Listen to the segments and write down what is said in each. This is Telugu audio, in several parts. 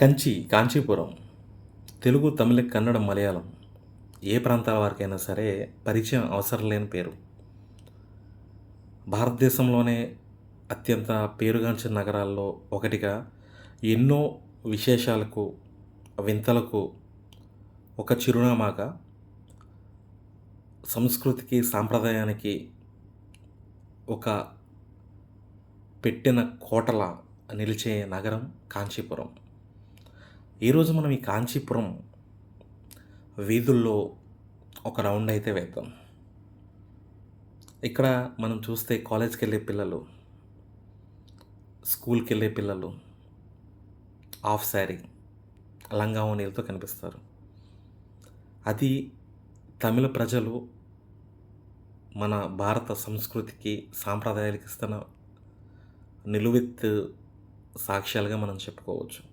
కంచి కాంచీపురం తెలుగు తమిళ కన్నడ మలయాళం ఏ ప్రాంతాల వారికైనా సరే పరిచయం అవసరం లేని పేరు. భారతదేశంలోనే అత్యంత పేరుగాంచిన నగరాల్లో ఒకటిగా ఎన్నో విశేషాలకు వింతలకు ఒక చిరునామాగా సంస్కృతికి సాంప్రదాయానికి ఒక పెట్టిన కోటల నిలిచే నగరం కాంచీపురం. ఈరోజు మనం ఈ కాంచీపురం వీధుల్లో ఒక రౌండ్ అయితే వేద్దాం. ఇక్కడ మనం చూస్తే కాలేజ్కి వెళ్ళే పిల్లలు స్కూల్కి వెళ్ళే పిల్లలు హాఫ్ శారీ లంగా ఓణీలతో కనిపిస్తారు. అది తమిళ ప్రజలు మన భారత సంస్కృతికి సాంప్రదాయాలకు ఇస్తున్న నిలువెత్తు సాక్ష్యాలుగా మనం చెప్పుకోవచ్చు.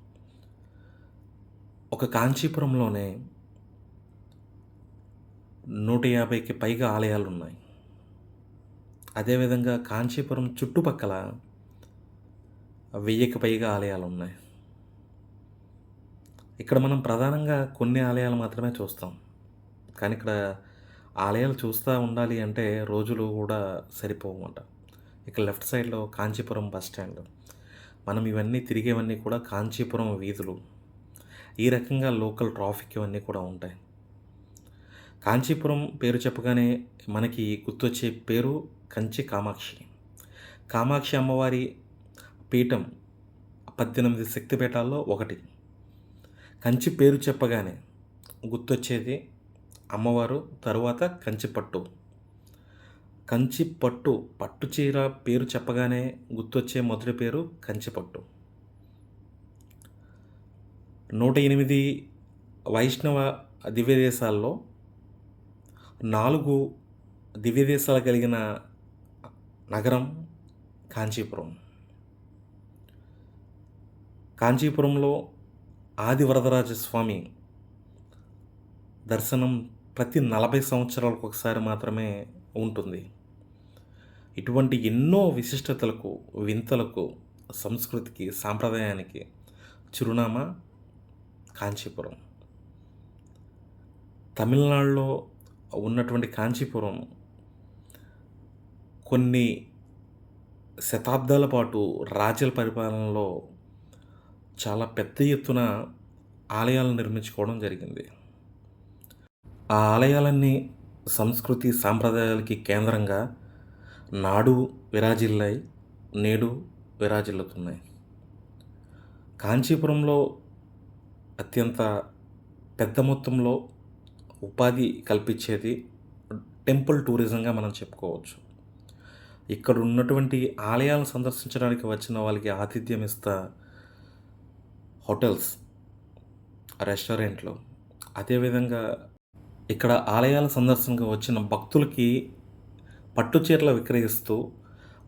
ఒక కాంచీపురంలోనే నూట యాభైకి పైగా ఆలయాలు ఉన్నాయి అదేవిధంగా కాంచీపురం చుట్టుపక్కల వెయ్యికి పైగా ఆలయాలు ఉన్నాయి ఇక్కడ మనం ప్రధానంగా కొన్ని ఆలయాలు మాత్రమే చూస్తాం. కానీ ఇక్కడ ఆలయాలు చూస్తూ ఉండాలి అంటే రోజులు కూడా సరిపోవన్నమాట ఇక్కడ లెఫ్ట్ సైడ్లో కాంచీపురం బస్ స్టాండ్. మనం ఇవన్నీ తిరిగేవన్నీ కూడా కాంచీపురం వీధులు. ఈ రకంగా లోకల్ ట్రాఫిక్ ఇవన్నీ కూడా ఉంటాయి. కాంచీపురం పేరు చెప్పగానే మనకి గుర్తొచ్చే పేరు కంచి కామాక్షి. కామాక్షి అమ్మవారి పీఠం పద్దెనిమిది శక్తిపీఠాల్లో ఒకటి. కంచి పేరు చెప్పగానే గుర్తొచ్చేది అమ్మవారు తరువాత కంచి పట్టు. కంచి పట్టు పట్టు చీర పేరు చెప్పగానే గుర్తొచ్చే మొదటి పేరు కంచి పట్టు. నూట ఎనిమిది వైష్ణవ దివ్యదేశాల్లో నాలుగు దివ్యదేశాలు కలిగిన నగరం కాంచీపురం. కాంచీపురంలో ఆదివరదరాజ స్వామి దర్శనం ప్రతి నలభై సంవత్సరాలకు ఒకసారి మాత్రమే ఉంటుంది. ఇటువంటి ఎన్నో విశిష్టతలకు వింతలకు సంస్కృతికి సాంప్రదాయానికి చిరునామా కాంచీపురం. తమిళనాడులో ఉన్నటువంటి కాంచీపురం కొన్ని శతాబ్దాల పాటు రాజుల పరిపాలనలో చాలా పెద్ద ఎత్తున ఆలయాలను నిర్మించుకోవడం జరిగింది. ఆ ఆలయాలన్నీ సంస్కృతి సాంప్రదాయాలకి కేంద్రంగా నాడు విరాజిల్లాయి నేడు విరాజిల్లుతున్నాయి. కాంచీపురంలో అత్యంత పెద్ద మొత్తంలో ఉపాధి కల్పించేది టెంపుల్ టూరిజంగా మనం చెప్పుకోవచ్చు. ఇక్కడ ఉన్నటువంటి ఆలయాలను సందర్శించడానికి వచ్చిన వాళ్ళకి ఆతిథ్యం ఇస్తా హోటల్స్ రెస్టారెంట్లు. అదేవిధంగా ఇక్కడ ఆలయాల సందర్శనకు వచ్చిన భక్తులకి పట్టు చీరలు విక్రయిస్తూ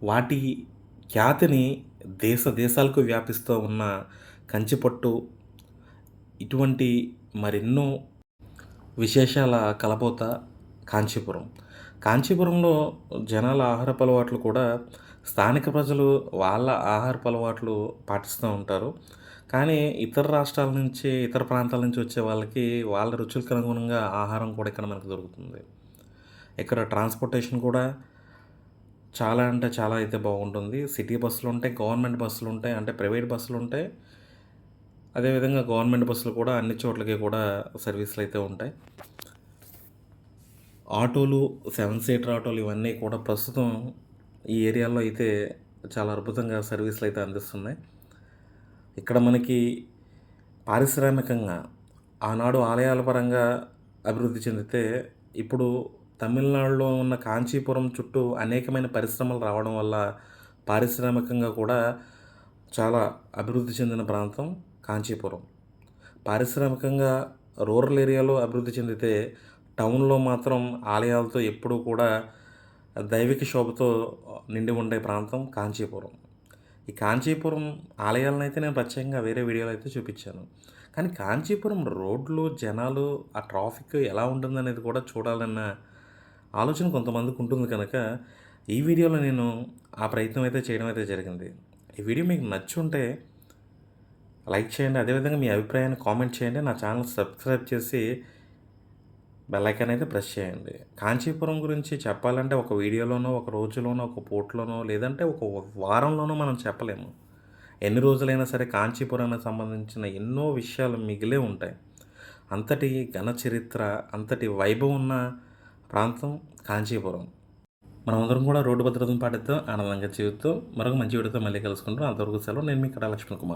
వాటి ఖ్యాతిని దేశ దేశాలకు వ్యాపిస్తూ ఉన్న కంచిపట్టు ఇటువంటి మరెన్నో విశేషాల కలబోత కాంచీపురం. కాంచీపురంలో జనాల ఆహారపు అలవాట్లు కూడా స్థానిక ప్రజలు వాళ్ళ ఆహారపు అలవాట్లు పాటిస్తూ ఉంటారు. కానీ ఇతర రాష్ట్రాల నుంచి ఇతర ప్రాంతాల నుంచి వచ్చే వాళ్ళకి వాళ్ళ రుచులకు అనుగుణంగా ఆహారం కూడా ఇక్కడ మనకు దొరుకుతుంది. ఇక్కడ ట్రాన్స్పోర్టేషన్ కూడా చాలా అంటే చాలా అయితే బాగుంటుంది. సిటీ బస్సులు ఉంటాయి గవర్నమెంట్ బస్సులు ఉంటాయి అంటే ప్రైవేట్ బస్సులు ఉంటాయి. అదేవిధంగా గవర్నమెంట్ బస్సులు కూడా అన్ని చోట్లకి కూడా సర్వీసులు అయితే ఉంటాయి. ఆటోలు సెవెన్ సీటర్ ఆటోలు ఇవన్నీ కూడా ప్రస్తుతం ఈ ఏరియాలో అయితే చాలా అద్భుతంగా సర్వీసులు అయితే అందిస్తున్నాయి. ఇక్కడ మనకి పారిశ్రామికంగా ఆనాడు ఆలయాల పరంగా అభివృద్ధి చెందితే ఇప్పుడు తమిళనాడులో ఉన్న కాంచీపురం చుట్టూ అనేకమైన పరిశ్రమలు రావడం వల్ల పారిశ్రామికంగా కూడా చాలా అభివృద్ధి చెందిన ప్రాంతం. కాంచీపురం. పారిశ్రామికంగా రూరల్ ఏరియాలో అభివృద్ధి చెందితే టౌన్లో మాత్రం ఆలయాలతో ఎప్పుడూ కూడా దైవిక శోభతో నిండి ఉండే ప్రాంతం కాంచీపురం. ఈ కాంచీపురం ఆలయాలను అయితే నేను ప్రత్యేకంగా వేరే వీడియోలో అయితే చూపించాను. కానీ కాంచీపురం రోడ్లు జనాలు ఆ ట్రాఫిక్ ఎలా ఉంటుందనేది కూడా చూడాలన్న ఆలోచన కొంతమందికి ఉంటుంది కనుక ఈ వీడియోలో నేను ఆ ప్రయత్నం అయితే చేయడం అయితే జరిగింది. ఈ వీడియో మీకు నచ్చుంటే లైక్ చేయండి అదేవిధంగా మీ అభిప్రాయాన్ని కామెంట్ చేయండి నా ఛానల్ సబ్స్క్రైబ్ చేసి బెల్ అయితే ప్రెస్ చేయండి. కాంచీపురం గురించి చెప్పాలంటే ఒక వీడియోలోనో ఒక రోజులోనో ఒక పోర్ట్లోనో లేదంటే ఒక వారంలోనో మనం చెప్పలేము. ఎన్ని రోజులైనా సరే కాంచీపురానికి సంబంధించిన ఎన్నో విషయాలు మిగిలే ఉంటాయి. అంతటి ఘన చరిత్ర అంతటి వైభవం ఉన్న ప్రాంతం కాంచీపురం. మనమందరం కూడా రోడ్డు భద్రతను పాటిస్తూ ఆనందంగా జీవిస్తూ మరొక మంచి వీడియోతో మళ్ళీ కలుసుకుంటాం. అంతవరకు సెలవు. నేను మీ కడా లక్ష్మణ్ కుమార్.